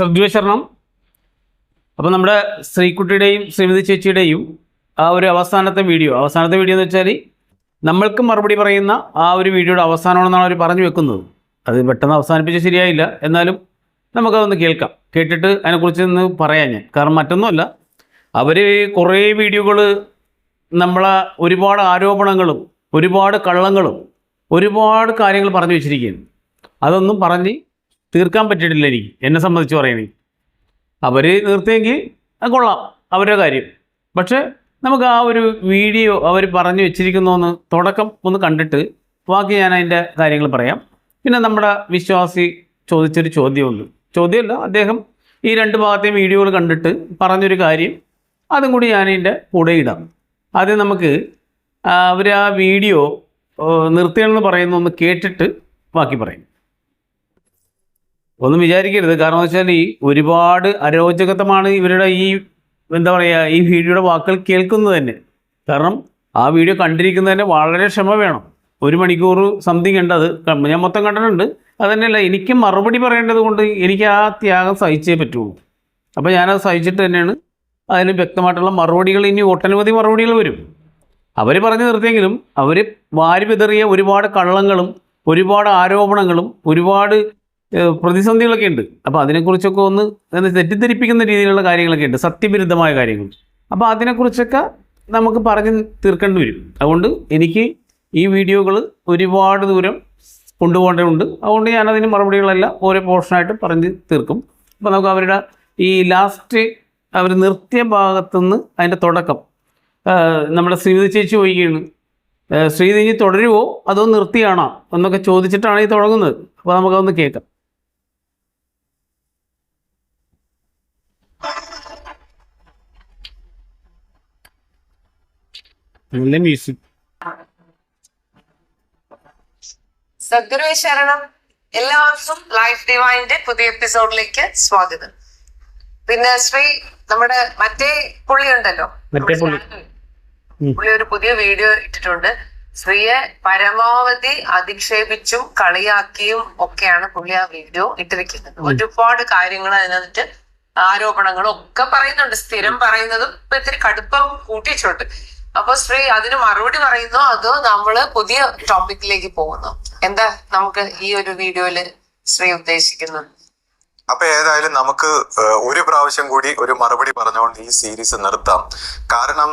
ശ്രദ്ധ്യശരണം അപ്പോൾ നമ്മുടെ ശ്രീകുട്ടിയുടെയും ശ്രീമതി ചേച്ചിയുടെയും ആ ഒരു അവസാനത്തെ വീഡിയോ. അവസാനത്തെ വീഡിയോ എന്ന് വെച്ചാൽ നമ്മൾക്ക് മറുപടി പറയുന്ന ആ ഒരു വീഡിയോയുടെ അവസാനമാണെന്നാണ് അവർ പറഞ്ഞു വെക്കുന്നത്. അത് പെട്ടെന്ന് അവസാനിപ്പിച്ച് ശരിയായില്ല. എന്നാലും നമുക്കതൊന്ന് കേൾക്കാം. കേട്ടിട്ട് അതിനെക്കുറിച്ച് ഒന്ന് പറയാം ഞാൻ. കാരണം മറ്റൊന്നുമല്ല അവർ കുറേ വീഡിയോകൾ നമ്മളെ ഒരുപാട് ആരോപണങ്ങളും ഒരുപാട് കള്ളങ്ങളും ഒരുപാട് കാര്യങ്ങൾ പറഞ്ഞു വെച്ചിരിക്കുകയാണ്. അതൊന്നും പറഞ്ഞ് തീർക്കാൻ പറ്റിയിട്ടില്ല എനിക്ക്. എന്നെ സംബന്ധിച്ച് പറയണേ. അവർ നിർത്തിയെങ്കിൽ അത് കൊള്ളാം. അവരുടെ കാര്യം. പക്ഷേ നമുക്ക് ആ ഒരു വീഡിയോ അവർ പറഞ്ഞു വെച്ചിരിക്കുന്നതെന്ന് തുടക്കം ഒന്ന് കണ്ടിട്ട് ബാക്കി ഞാൻ അതിന്റെ കാര്യങ്ങൾ പറയാം. പിന്നെ നമ്മുടെ വിശ്വാസി ചോദിച്ചൊരു ചോദ്യമുണ്ട്. ചോദ്യമല്ല അദ്ദേഹം ഈ രണ്ട് ഭാഗത്തെയും വീഡിയോകൾ കണ്ടിട്ട് പറഞ്ഞൊരു കാര്യം അതും കൂടി ഞാൻ ഇതിന്റെ കൂടെ ഇടാം. ആദ്യം നമുക്ക് അവർ ആ വീഡിയോ നിർത്തിയെന്ന് പറയുന്ന ഒന്ന് കേട്ടിട്ട് ബാക്കി പറയും. ഒന്നും വിചാരിക്കരുത്. കാരണം വെച്ചാൽ ഈ ഒരുപാട് അരോചകത്വമാണ് ഇവരുടെ ഈ എന്താ പറയുക ഈ വീഡിയോയുടെ വാക്കുകൾ കേൾക്കുന്നത് തന്നെ. കാരണം ആ വീഡിയോ കണ്ടിരിക്കുന്നതിന് വളരെ ക്ഷമ വേണം. ഒരു മണിക്കൂർ സംതിങ് ഉണ്ട്. അത് ഞാൻ മൊത്തം കണ്ടിട്ടുണ്ട്. അതന്നെയല്ല എനിക്ക് മറുപടി പറയേണ്ടത് കൊണ്ട് എനിക്ക് ആ ത്യാഗം സഹിച്ചേ പറ്റുള്ളൂ. അപ്പോൾ ഞാനത് സഹിച്ചിട്ട് തന്നെയാണ് അതിന് വ്യക്തമായിട്ടുള്ള മറുപടികൾ. ഇനി ഒട്ടനവധി മറുപടികൾ വരും. അവർ പറഞ്ഞു നിർത്തിയെങ്കിലും അവർ വാരി വിതറിയ ഒരുപാട് കള്ളങ്ങളും ഒരുപാട് ആരോപണങ്ങളും ഒരുപാട് പ്രതിസന്ധികളൊക്കെ ഉണ്ട്. അപ്പോൾ അതിനെക്കുറിച്ചൊക്കെ ഒന്ന് തെറ്റിദ്ധരിപ്പിക്കുന്ന രീതിയിലുള്ള കാര്യങ്ങളൊക്കെ ഉണ്ട്. സത്യവിരുദ്ധമായ കാര്യങ്ങൾ. അപ്പോൾ അതിനെക്കുറിച്ചൊക്കെ നമുക്ക് പറഞ്ഞ് തീർക്കേണ്ടി വരും. അതുകൊണ്ട് എനിക്ക് ഈ വീഡിയോകൾ ഒരുപാട് ദൂരം കൊണ്ടുപോകേണ്ടതുണ്ട്. അതുകൊണ്ട് ഞാൻ ഞാനതിന് മറുപടികളെല്ലാം ഓരോ പോർഷനായിട്ട് പറഞ്ഞ് തീർക്കും. അപ്പോൾ നമുക്ക് അവരുടെ ഈ ലാസ്റ്റ് അവർ നിർത്തിയ ഭാഗത്തുനിന്ന് അതിന്റെ തുടക്കം. നമ്മുടെ ശ്രീവിധി ചേച്ചി ചോദിക്കുകയാണ്. ശ്രീതി ഇനി തുടരുമോ അതോ നിർത്തിയാണോ? എന്നൊക്കെ ചോദിച്ചിട്ടാണ് ഈ തുടങ്ങുന്നത്. അപ്പോൾ നമുക്കതൊന്ന് കേൾക്കാം. നല്ല മ്യൂസിക് സദ്ഗുരുവേ ശരണം എല്ലാവർക്കും ലൈഫ് ഡിവൈന്റെ പുതിയ എപ്പിസോഡിലേക്ക് സ്വാഗതം. പിന്നെ ശ്രീ നമ്മുടെ മറ്റേ പുള്ളി ഉണ്ടല്ലോ മറ്റേ പുള്ളി. പുള്ളി ഒരു പുതിയ വീഡിയോ ഇട്ടിട്ടുണ്ട്. ശ്രീയെ പരമാവധി അധിക്ഷേപിച്ചും കളിയാക്കിയും ഒക്കെയാണ് പുള്ളി ആ വീഡിയോ ഇട്ടിരിക്കുന്നത്. ഒരുപാട് കാര്യങ്ങൾ അതിനകത്ത് ആരോപണങ്ങളും ഒക്കെ പറയുന്നുണ്ട്. സ്ഥിരം പറയുന്നതും ഇപ്പൊ ഇത്തിരി കടുപ്പം കൂട്ടിയിട്ടുണ്ട്. അപ്പൊ ശ്രീ അതിന് മറുപടി പറയുന്നു അതോ നമ്മൾ പുതിയ ടോപ്പിക്കിലേക്ക് പോകുന്നു. എന്താ നമുക്ക് ഈ ഒരു വീഡിയോയിൽ ശ്രീ ഉദ്ദേശിക്കുന്നത്? അപ്പൊ ഏതായാലും നമുക്ക് ഒരു പ്രാവശ്യം കൂടി ഒരു മറുപടി പറഞ്ഞുകൊണ്ട് ഈ സീരീസ് നിർത്താം. കാരണം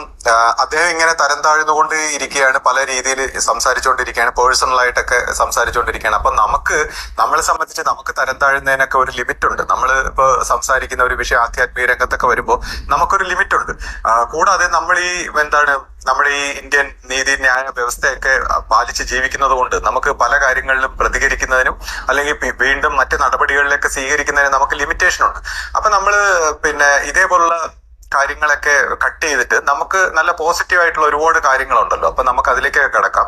അദ്ദേഹം ഇങ്ങനെ തരം താഴ്ന്നുകൊണ്ട് ഇരിക്കുകയാണ് പല രീതിയിൽ സംസാരിച്ചുകൊണ്ടിരിക്കുകയാണ് പേഴ്സണലായിട്ടൊക്കെ സംസാരിച്ചുകൊണ്ടിരിക്കുകയാണ്. അപ്പൊ നമുക്ക് നമ്മളെ സംബന്ധിച്ച് നമുക്ക് തരം താഴ്ന്നതിനൊക്കെ ഒരു ലിമിറ്റ് ഉണ്ട്. നമ്മൾ ഇപ്പോൾ സംസാരിക്കുന്ന ഒരു വിഷയം ആധ്യാത്മിക രംഗത്തൊക്കെ വരുമ്പോൾ നമുക്കൊരു ലിമിറ്റ് ഉണ്ട്. കൂടാതെ നമ്മൾ ഈ എന്താണ് നമ്മുടെ ഈ ഇന്ത്യൻ നീതി ന്യായ വ്യവസ്ഥയൊക്കെ പാലിച്ച് ജീവിക്കുന്നത് കൊണ്ട് നമുക്ക് പല കാര്യങ്ങളിലും പ്രതികരിക്കുന്നതിനും അല്ലെങ്കിൽ വീണ്ടും മറ്റ് നടപടികളിലേക്ക് സ്വീകരിക്കുന്നതിനും നമുക്ക് ലിമിറ്റേഷൻ ഉണ്ട്. അപ്പൊ നമ്മൾ പിന്നെ ഇതേപോലുള്ള കാര്യങ്ങളൊക്കെ കട്ട് ചെയ്തിട്ട് നമുക്ക് നല്ല പോസിറ്റീവ് ആയിട്ടുള്ള ഒരുപാട് കാര്യങ്ങളുണ്ടല്ലോ. അപ്പൊ നമുക്ക് അതിലേക്ക് കിടക്കാം.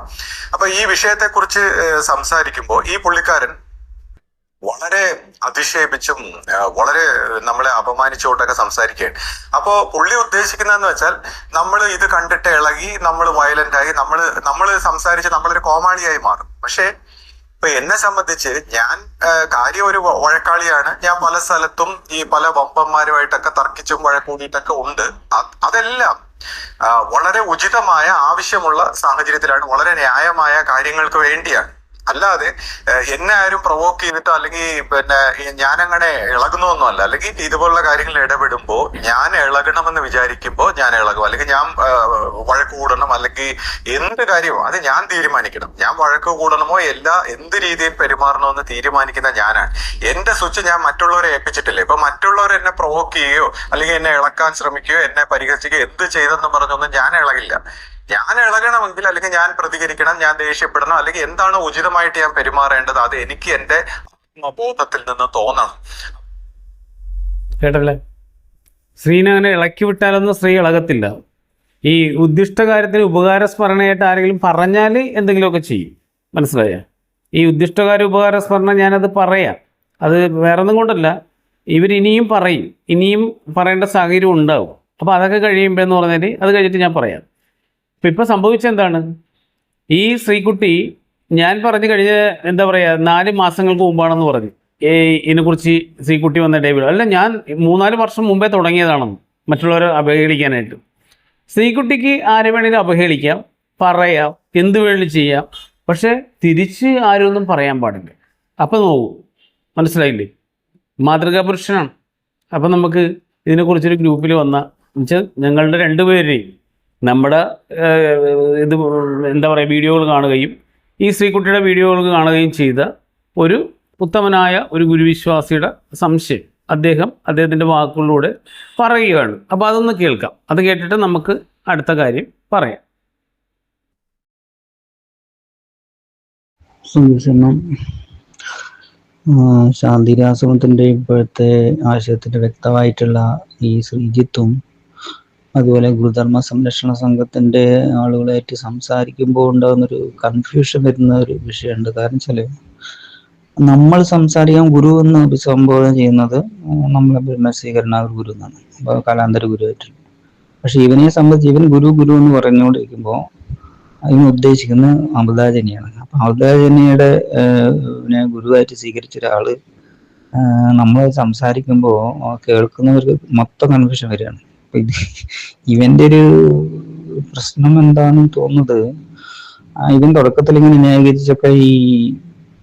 അപ്പൊ ഈ വിഷയത്തെക്കുറിച്ച് കുറിച്ച് സംസാരിക്കുമ്പോൾ ഈ പുള്ളിക്കാരൻ വളരെ അധിക്ഷേപിച്ചും വളരെ നമ്മളെ അപമാനിച്ചുകൊണ്ടൊക്കെ സംസാരിക്കുകയാണ്. അപ്പോ പുള്ളി ഉദ്ദേശിക്കുന്നതെന്ന് വെച്ചാൽ നമ്മൾ ഇത് കണ്ടിട്ട് ഇളകി നമ്മൾ വയലന്റ് ആയി നമ്മൾ നമ്മൾ സംസാരിച്ച് നമ്മളൊരു കോമാളിയായി മാറും. പക്ഷേ ഇപ്പൊ എന്നെ സംബന്ധിച്ച് ഞാൻ കാര്യം ഒരു വഴക്കാളിയാണ്. ഞാൻ പല സ്ഥലത്തും ഈ പല വമ്പന്മാരുമായിട്ടൊക്കെ തർക്കിച്ചും വഴക്കൂടിയിട്ടൊക്കെ ഉണ്ട്. അതെല്ലാം വളരെ ഉചിതമായ ആവശ്യമുള്ള സാഹചര്യത്തിലാണ് വളരെ ന്യായമായ കാര്യങ്ങൾക്ക് വേണ്ടിയാണ്. അല്ലാതെ എന്നെ ആരും പ്രൊവോക്ക് ചെയ്തിട്ടോ അല്ലെങ്കിൽ പിന്നെ ഞാനങ്ങനെ ഇളകുന്നൊന്നുമല്ല അല്ലെങ്കിൽ ഇതുപോലുള്ള കാര്യങ്ങൾ ഇടപെടുമ്പോൾ ഞാൻ ഇളകണമെന്ന് വിചാരിക്കുമ്പോൾ ഞാൻ ഇളകും. അല്ലെങ്കിൽ ഞാൻ വഴക്ക് കൂടണം. അല്ലെങ്കിൽ എന്ത് കാര്യമോ അത് ഞാൻ തീരുമാനിക്കണം. ഞാൻ വഴക്ക് കൂടണമോ എല്ലാ എന്ത് രീതിയിൽ പെരുമാറണമെന്ന് തീരുമാനിക്കുന്ന ഞാനാണ്. എന്റെ സ്വിച്ച് ഞാൻ മറ്റുള്ളവരെ ഏൽപ്പിച്ചിട്ടില്ല. ഇപ്പൊ മറ്റുള്ളവർ എന്നെ പ്രൊവോക്ക് ചെയ്യുകയോ അല്ലെങ്കിൽ എന്നെ ഇളക്കാൻ ശ്രമിക്കുകയോ എന്നെ പരിഹസിക്കുകയോ എന്ത് ചെയ്തെന്ന് പറഞ്ഞൊന്നും ഞാൻ ഇളകില്ല. ഞാൻ ഇളകണമെങ്കിൽ അല്ലെങ്കിൽ ഞാൻ പ്രതികരിക്കണം ഞാൻ ദേഷ്യപ്പെടണം അല്ലെങ്കിൽ എന്താണ് ഉചിതമായിട്ട് ഞാൻ പെരുമാറേണ്ടത്? അത് എനിക്ക് എന്റെ ആത്മബോധത്തിൽ നിന്ന് തോന്നണം. കേട്ടല്ലേ സ്ത്രീനെ അങ്ങനെ ഇളക്കി വിട്ടാലൊന്നും സ്ത്രീ ഇളകത്തില്ല. ഈ ഉദ്ദിഷ്ട കാര്യത്തിന് ഉപകാരസ്മരണയായിട്ട് ആരെങ്കിലും പറഞ്ഞാൽ എന്തെങ്കിലുമൊക്കെ ചെയ്യും. മനസ്സിലായ? ഈ ഉദ്ദിഷ്ടകാര്യ ഉപകാരസ്മരണ ഞാനത് പറയാം. അത് വേറെ ഒന്നും കൊണ്ടല്ല ഇവരിനിയും പറയും. ഇനിയും പറയേണ്ട സാഹചര്യം ഉണ്ടാവും. അപ്പോൾ അതൊക്കെ കഴിയുമ്പോൾ എന്ന് പറഞ്ഞാൽ അത് കഴിഞ്ഞിട്ട് ഞാൻ പറയാം. ഇപ്പം ഇപ്പോൾ സംഭവിച്ചെന്താണ്? ഈ ശ്രീകുട്ടി ഞാൻ പറഞ്ഞു കഴിഞ്ഞ എന്താ പറയുക നാല് മാസങ്ങൾക്ക് മുമ്പാണെന്ന് പറഞ്ഞു. ഈ ഇതിനെക്കുറിച്ച് ശ്രീകുട്ടി വന്ന ഡേവിഡ് അല്ല ഞാൻ മൂന്നാൽ വർഷം മുമ്പേ തുടങ്ങിയതാണെന്ന് മറ്റുള്ളവരെ അപഹേളിക്കാനായിട്ട് ശ്രീകുട്ടിക്ക് ആരെ വേണേലും അപഹേളിക്കാം പറയാം എന്ത് വേണേലും ചെയ്യാം. പക്ഷേ തിരിച്ച് ആരൊന്നും പറയാൻ പാടില്ല. അപ്പം നോക്കൂ മനസ്സിലായില്ലേ? മാതൃകാ പുരുഷനാണ്. അപ്പം നമുക്ക് ഇതിനെക്കുറിച്ചൊരു ഗ്രൂപ്പിൽ വന്ന എന്നുവെച്ചാൽ ഞങ്ങളുടെ രണ്ടുപേരെയും നമ്മുടെ ഇത് എന്താ പറയുക വീഡിയോകൾ കാണുകയും ഈ ശ്രീകുട്ടിയുടെ വീഡിയോകൾ കാണുകയും ചെയ്ത ഒരു ഉത്തമനായ ഒരു ഗുരുവിശ്വാസിയുടെ സംശയം അദ്ദേഹം അദ്ദേഹത്തിന്റെ വാക്കുകളിലൂടെ പറയുകയാണ്. അപ്പോൾ അതൊന്ന് കേൾക്കാം. അത് കേട്ടിട്ട് നമുക്ക് അടുത്ത കാര്യം പറയാം. സംരക്ഷണം ശാന്തിരാശ്രമത്തിന്റെ ഇപ്പോഴത്തെ ആശയത്തിന്റെ വ്യക്തമായിട്ടുള്ള ഈ ശ്രീജിത്തും അതുപോലെ ഗുരുധർമ്മ സംരക്ഷണ സംഘത്തിന്റെ ആളുകളായിട്ട് സംസാരിക്കുമ്പോൾ ഉണ്ടാകുന്നൊരു കൺഫ്യൂഷൻ വരുന്ന ഒരു വിഷയമുണ്ട്. കാരണം വെച്ചാൽ നമ്മൾ സംസാരിക്കാൻ ഗുരു എന്ന് അഭിസംബോധന ചെയ്യുന്നത് നമ്മളെ ബ്രഹ്മസ്വീകരണ ഗുരു എന്നാണ്. അപ്പോൾ കലാന്തര ഗുരുവായിട്ട്. പക്ഷെ ഇവനെ സംബന്ധിച്ച് ഇവൻ ഗുരു ഗുരു എന്ന് പറഞ്ഞുകൊണ്ടിരിക്കുമ്പോൾ അതിന് ഉദ്ദേശിക്കുന്നത് അമൃതാജനിയാണ്. അപ്പൊ അമൃതാജനിയുടെ പിന്നെ ഗുരുവായിട്ട് സ്വീകരിച്ച ഒരാൾ നമ്മൾ സംസാരിക്കുമ്പോൾ കേൾക്കുന്നവർക്ക് മൊത്തം കൺഫ്യൂഷൻ വരികയാണ്. ഇവന്റെ ഒരു പ്രശ്നം എന്താണെന്ന് തോന്നുന്നത് ഇവൻ തുടക്കത്തിൽ ഇങ്ങനെ ന്യായീകരിച്ചൊക്കെ ഈ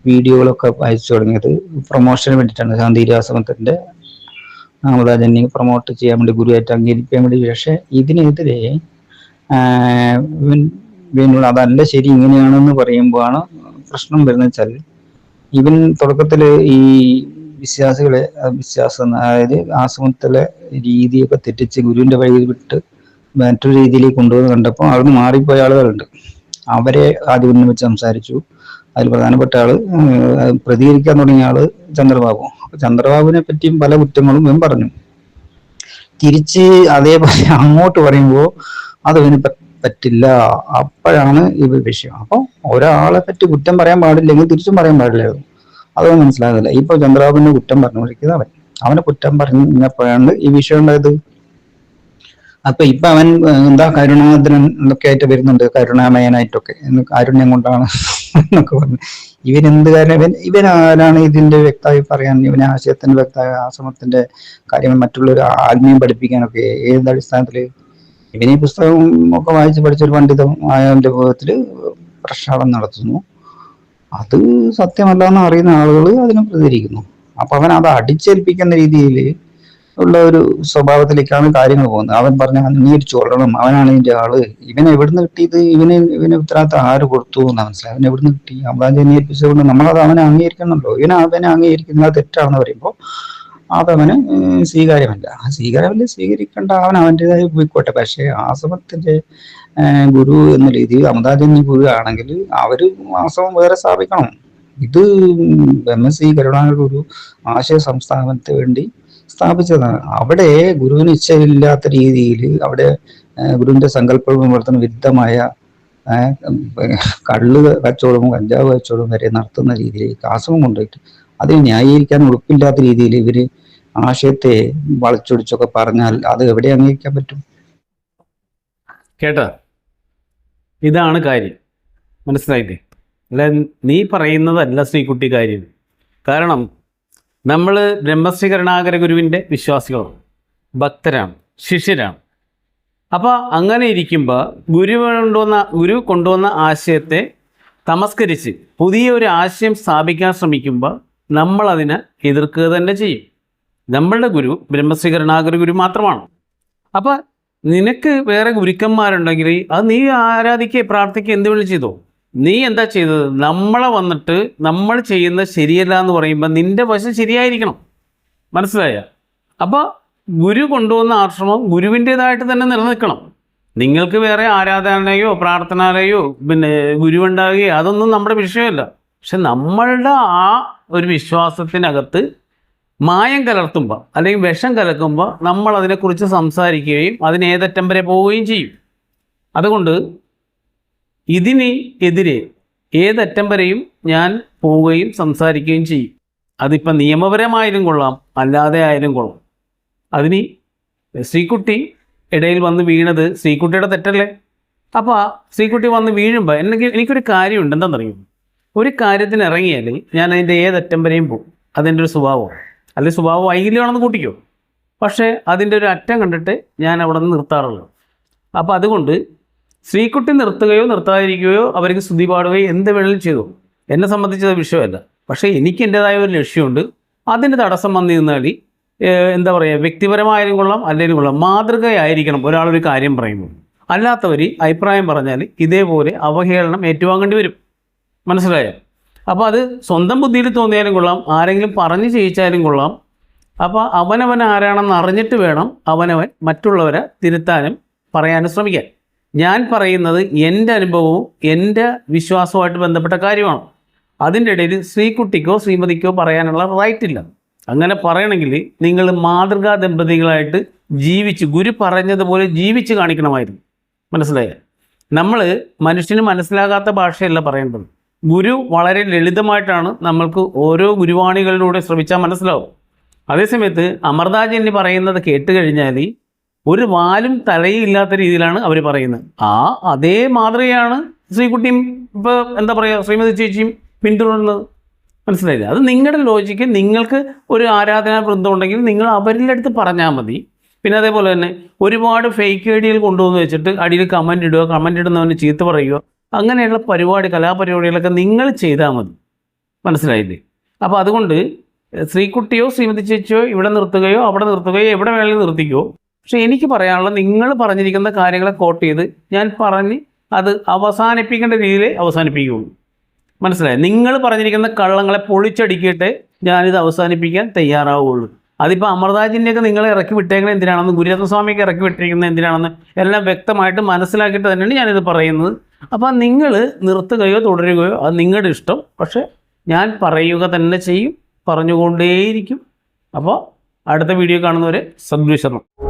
വീഡിയോകളൊക്കെ അയച്ചു തുടങ്ങിയത് പ്രൊമോഷന് വേണ്ടിയിട്ടാണ് ശാന്തിരാശ്രമത്തിന്റെ അമൃതാജന്യെ പ്രൊമോട്ട് ചെയ്യാൻ വേണ്ടി ഗുരുവായിട്ട് അംഗീകരിക്കാൻ വേണ്ടി. പക്ഷെ ഇതിനെതിരെ അതല്ല ശരി ഇങ്ങനെയാണെന്ന് പറയുമ്പോഴാണ് പ്രശ്നം വരുന്നത് വെച്ചാൽ ഇവൻ തുടക്കത്തിൽ ഈ വിശ്വാസികളെ വിശ്വാസം അതായത് ആശ്രമത്തിലെ രീതിയൊക്കെ തെറ്റിച്ച് ഗുരുവിന്റെ വഴി വിട്ട് മറ്റൊരു രീതിയിലേക്ക് കൊണ്ടുവന്ന് കണ്ടപ്പോൾ അവിടുന്ന് മാറിപ്പോയ ആളുകളുണ്ട്. അവരെ ആദ്യം ഉന്നം വെച്ച് സംസാരിച്ചു. അതിൽ പ്രധാനപ്പെട്ട ആൾ പ്രതികരിക്കാൻ തുടങ്ങിയ ആൾ ചന്ദ്രബാബു. ചന്ദ്രബാബുവിനെ പറ്റിയും പല കുറ്റങ്ങളും ഞാൻ പറഞ്ഞു. തിരിച്ച് അതേപോലെ അങ്ങോട്ട് പറയുമ്പോൾ അത് അവന് പറ്റില്ല. അപ്പോഴാണ് ഈ വിഷയം. അപ്പൊ ഒരാളെ പറ്റി കുറ്റം പറയാൻ പാടില്ലെങ്കിൽ തിരിച്ചും പറയാൻ പാടില്ലായിരുന്നു. അതൊന്നും മനസ്സിലാകുന്നില്ല. ഇപ്പൊ ചന്ദ്രബാബുവിനെ കുറ്റം പറഞ്ഞുകൊണ്ടിരിക്കുന്നത് അവൻ അവനെ കുറ്റം പറഞ്ഞപ്പോഴാണ് ഈ വിഷയം ഉണ്ടായത്? അപ്പൊ ഇപ്പൊ അവൻ എന്താ കരുണാദ്രൻ എന്നൊക്കെ ആയിട്ട് വരുന്നുണ്ട് കരുണാമയനായിട്ടൊക്കെ. കാരുണ്യം കൊണ്ടാണ് എന്നൊക്കെ പറഞ്ഞു. ഇവൻ എന്ത് കാരണം ഇവൻ ആരാണ് ഇതിന്റെ വ്യക്തമായി പറയാൻ? ഇവൻ ആശയത്തിന്റെ വ്യക്തമായ ആശ്രമത്തിന്റെ കാര്യങ്ങൾ മറ്റുള്ളവർ ആത്മീയം പഠിപ്പിക്കാനൊക്കെ ഏത് അടിസ്ഥാനത്തിൽ? ഇവൻ ഈ പുസ്തകം ഒക്കെ വായിച്ച് പഠിച്ചൊരു പണ്ഡിതം പണ്ഡിതമായ അനുഭവത്തിൽ പ്രക്ഷാളനം നടത്തുന്നു. അത് സത്യമല്ല എന്ന് അറിയുന്ന ആളുകൾ അതിനെ പ്രതികരിക്കുന്നു. അപ്പൊ അവൻ അത് അടിച്ചേൽപ്പിക്കുന്ന രീതിയിൽ ഉള്ള ഒരു സ്വഭാവത്തിലേക്കാണ് കാര്യങ്ങൾ പോകുന്നത്. അവൻ പറഞ്ഞ ഒരു കൊള്ളണം അവനാണ് ഇതിന്റെ ആൾ. ഇവനെ എവിടുന്ന് കിട്ടിയത്? ഇവന് ഇവനെ ഉത്തരവാദിത്തം ആര് കൊടുത്തു എന്ന് മനസ്സിലായി. അവൻ എവിടുന്ന് കിട്ടി? അവൻ അംഗീകരിപ്പിച്ചുകൊണ്ട് നമ്മളത് അവനെ അംഗീകരിക്കണമല്ലോ ഇവനെ അവനെ അംഗീകരിക്കുന്നത് തെറ്റാണെന്ന് പറയുമ്പോൾ അതവന് സ്വീകാര്യമല്ല. ആ സ്വീകാര്യമല്ല സ്വീകരിക്കേണ്ട. അവൻ അവന്റെതായി പോയിക്കോട്ടെ. പക്ഷേ ആശ്രമത്തിന്റെ ഗുരു എന്ന രീതിയിൽ അമിതാജന്യ ഗുരു ആണെങ്കിൽ അവർ ആശ്രമം വേറെ സ്ഥാപിക്കണം. ഇത് എം എസ് സി കരുണാകര ആശയ സംസ്ഥാനത്തിന് വേണ്ടി സ്ഥാപിച്ചതാണ്. അവിടെ ഗുരുവിന് ഇച്ഛയില്ലാത്ത രീതിയിൽ അവിടെ ഗുരുവിന്റെ സങ്കല്പ വിമർത്തന വിരുദ്ധമായ കള്ള് കച്ചവടവും കഞ്ചാവ് കച്ചവടവും വരെ നടത്തുന്ന രീതിയിലേക്ക് ആശ്രമം കൊണ്ടുപോയിട്ട് അതിനെ ന്യായീകരിക്കാൻ ഉറപ്പില്ലാത്ത രീതിയിൽ ഇവർ ആശയത്തെ വളച്ചൊടിച്ചൊക്കെ പറഞ്ഞാൽ അത് എവിടെ അംഗീകരിക്കാൻ പറ്റും? കേട്ടോ? ഇതാണ് കാര്യം. മനസ്സിലായില്ലേ? അല്ല നീ പറയുന്നതല്ല ശ്രീകുട്ടി കാര്യം. കാരണം നമ്മൾ ബ്രഹ്മശ്രീ കരുണാകര ഗുരുവിന്റെ വിശ്വാസികളാണ്. ഭക്തരാണ് ശിഷ്യരാണ്. അപ്പോൾ അങ്ങനെ ഇരിക്കുമ്പോൾ ഗുരു കൊണ്ടുവന്ന ഗുരു കൊണ്ടുവന്ന ആശയത്തെ തമസ്കരിച്ച് പുതിയ ഒരു ആശയം സ്ഥാപിക്കാൻ ശ്രമിക്കുമ്പോൾ നമ്മളതിനെ എതിർക്കുക തന്നെ ചെയ്യും. നമ്മളുടെ ഗുരു ബ്രഹ്മശ്രീ കരുണാകര ഗുരു മാത്രമാണ്. അപ്പോൾ നിനക്ക് വേറെ ഗുരുക്കന്മാരുണ്ടെങ്കിൽ അത് നീ ആരാധിക്കുക പ്രാർത്ഥിക്കുക എന്ത് വേണമെങ്കിലും ചെയ്തോ. നീ എന്താ ചെയ്തത്? നമ്മളെ വന്നിട്ട് നമ്മൾ ചെയ്യുന്നത് ശരിയല്ല എന്ന് പറയുമ്പോൾ നിന്റെ വശം ശരിയായിരിക്കണം. മനസ്സിലായ? അപ്പോൾ ഗുരു കൊണ്ടുവന്ന ആശ്രമം ഗുരുവിന്റെതായിട്ട് തന്നെ നിലനിൽക്കണം. നിങ്ങൾക്ക് വേറെ ആരാധനയോ പ്രാർത്ഥനാലയോ പിന്നെ ഗുരുവുണ്ടാകുകയോ അതൊന്നും നമ്മുടെ വിഷയമല്ല. പക്ഷെ നമ്മളുടെ ആ ഒരു വിശ്വാസത്തിനകത്ത് മായം കലർത്തുമ്പോൾ അല്ലെങ്കിൽ വിഷം കലക്കുമ്പോൾ നമ്മൾ അതിനെക്കുറിച്ച് സംസാരിക്കുകയും അതിന് ഏതറ്റം വരെ പോവുകയും ചെയ്യും. അതുകൊണ്ട് ഇതിന് എതിരെ ഏതറ്റം വരെയും ഞാൻ പോവുകയും സംസാരിക്കുകയും ചെയ്യും. അതിപ്പോൾ നിയമപരമായാലും കൊള്ളാം അല്ലാതെ ആയാലും കൊള്ളാം. അതിന് ശ്രീക്കുട്ടി ഇടയിൽ വന്ന് വീണത് ശ്രീക്കുട്ടിയുടെ തെറ്റല്ലേ? അപ്പോൾ ശ്രീക്കുട്ടി വന്ന് വീഴുമ്പോൾ എനിക്ക് എനിക്കൊരു കാര്യമുണ്ട് എന്താണെന്നറിയും ഒരു കാര്യത്തിന് ഇറങ്ങിയാൽ ഞാൻ അതിന്റെ ഏതറ്റം വരെയും പോകും. അതിന്റെ ഒരു സ്വഭാവം. അല്ലെങ്കിൽ സ്വഭാവം വൈകല്യമാണെന്ന് കൂട്ടിക്കോ. പക്ഷേ അതിന്റെ ഒരു അറ്റം കണ്ടിട്ട് ഞാൻ അവിടെ നിന്ന് നിർത്താറുള്ളൂ. അപ്പോൾ അതുകൊണ്ട് സ്ത്രീക്കുട്ടി നിർത്തുകയോ നിർത്താതിരിക്കുകയോ അവർക്ക് സ്തുതി പാടുകയോ എന്ത് വേണമെങ്കിലും ചെയ്തു. എന്നെ സംബന്ധിച്ചത് വിഷയമല്ല. പക്ഷേ എനിക്ക് എന്റെതായ ഒരു ലക്ഷ്യമുണ്ട്. അതിന് തടസ്സം വന്നു നിന്നാൽ എന്താ പറയുക വ്യക്തിപരമായാലും കൊള്ളാം അല്ലെങ്കിൽ കൊള്ളാം മാതൃകയായിരിക്കണം ഒരാളൊരു കാര്യം പറയുമ്പോൾ. അല്ലാത്തവർ അഭിപ്രായം പറഞ്ഞാൽ ഇതേപോലെ അവഹേളനം ഏറ്റുവാങ്ങേണ്ടി വരും. മനസ്സിലായോ? അപ്പോൾ അത് സ്വന്തം ബുദ്ധിയിൽ തോന്നിയാലും കൊള്ളാം ആരെങ്കിലും പറഞ്ഞ് ചെയ്യിച്ചാലും കൊള്ളാം. അപ്പോൾ അവനവൻ ആരാണെന്ന് അറിഞ്ഞിട്ട് വേണം അവനവൻ മറ്റുള്ളവരെ തിരുത്താനും പറയാനും ശ്രമിക്കാൻ. ഞാൻ പറയുന്നത് എന്റെ അനുഭവവും എന്റെ വിശ്വാസവുമായിട്ട് ബന്ധപ്പെട്ട കാര്യമാണ്. അതിന്റെ ഇടയിൽ ശ്രീകുട്ടിക്കോ ശ്രീമതിക്കോ പറയാനുള്ള റൈറ്റ് ഇല്ല. അങ്ങനെ പറയണമെങ്കിൽ നിങ്ങൾ മാതൃകാ ദമ്പതികളായിട്ട് ജീവിച്ച് ഗുരു പറഞ്ഞതുപോലെ ജീവിച്ച് കാണിക്കണമായിരുന്നു. മനസ്സിലായോ? നമ്മൾ മനുഷ്യന് മനസ്സിലാകാത്ത ഭാഷയല്ല പറയേണ്ടത്. ഗുരു വളരെ ലളിതമായിട്ടാണ് നമ്മൾക്ക് ഓരോ ഗുരുവാണികളിലൂടെ ശ്രമിച്ചാൽ മനസ്സിലാവും. അതേസമയത്ത് അമർദാജന്യ പറയുന്നത് കേട്ട് കഴിഞ്ഞാൽ ഒരു വാലും തലയും ഇല്ലാത്ത രീതിയിലാണ് അവർ പറയുന്നത്. ആ അതേ മാതൃകയാണ് ശ്രീകുട്ടിയും ഇപ്പോൾ എന്താ പറയുക ശ്രീമതി ചേച്ചിയും പിന്തുടരുന്നത് മനസ്സിലായില്ല? അത് നിങ്ങളുടെ ലോജിക്ക് നിങ്ങൾക്ക് ഒരു ആരാധനാ വൃന്ദം ഉണ്ടെങ്കിൽ നിങ്ങൾ അവരുടെ അടുത്ത് പറഞ്ഞാൽ മതി. പിന്നെ അതേപോലെ തന്നെ ഒരുപാട് ഫേക്ക് ഐഡിയകൾ കൊണ്ടുവന്ന് വെച്ചിട്ട് അടിയിൽ കമന്റ് ഇടുക കമന്റ് ഇടുന്നവന് ചീത്ത പറയുക അങ്ങനെയുള്ള പരിപാടി കലാപരിപാടികളൊക്കെ നിങ്ങൾ ചെയ്താൽ മതി. മനസ്സിലായില്ലേ? അപ്പോൾ അതുകൊണ്ട് ശ്രീകുട്ടിയോ ശ്രീമതി ചേച്ചിയോ ഇവിടെ നിർത്തുകയോ അവിടെ നിർത്തുകയോ എവിടെ വേണമെങ്കിലും നിർത്തിക്കോ. പക്ഷേ എനിക്ക് പറയാനുള്ള നിങ്ങൾ പറഞ്ഞിരിക്കുന്ന കാര്യങ്ങളെ കോട്ട് ചെയ്ത് ഞാൻ പറഞ്ഞ് അത് അവസാനിപ്പിക്കേണ്ട രീതിയിൽ അവസാനിപ്പിക്കുകയുള്ളൂ. മനസ്സിലായി? നിങ്ങൾ പറഞ്ഞിരിക്കുന്ന കള്ളങ്ങളെ പൊളിച്ചടിക്കിയിട്ട് ഞാനിത് അവസാനിപ്പിക്കാൻ തയ്യാറാവുകയുള്ളൂ. അതിപ്പോൾ അമൃതാജിന്റെയൊക്കെ നിങ്ങൾ ഇറക്കി വിട്ടേക്കുന്നത് എന്തിനാണെന്ന് ഗുരുരത്നസ്വാമിയൊക്കെ ഇറക്കി വിട്ടിരിക്കുന്നത് എന്തിനാണെന്ന് എല്ലാം വ്യക്തമായിട്ട് മനസ്സിലാക്കിയിട്ട് തന്നെയാണ് ഞാനിത് പറയുന്നത്. അപ്പോൾ നിങ്ങൾ നിർത്തുകയോ തുടരുകയോ അത് നിങ്ങളുടെ ഇഷ്ടം. പക്ഷേ ഞാൻ പറയുക തന്നെ ചെയ്യും പറഞ്ഞുകൊണ്ടേയിരിക്കും. അപ്പോൾ അടുത്ത വീഡിയോ കാണുന്നവരെ സദ്വിശരണം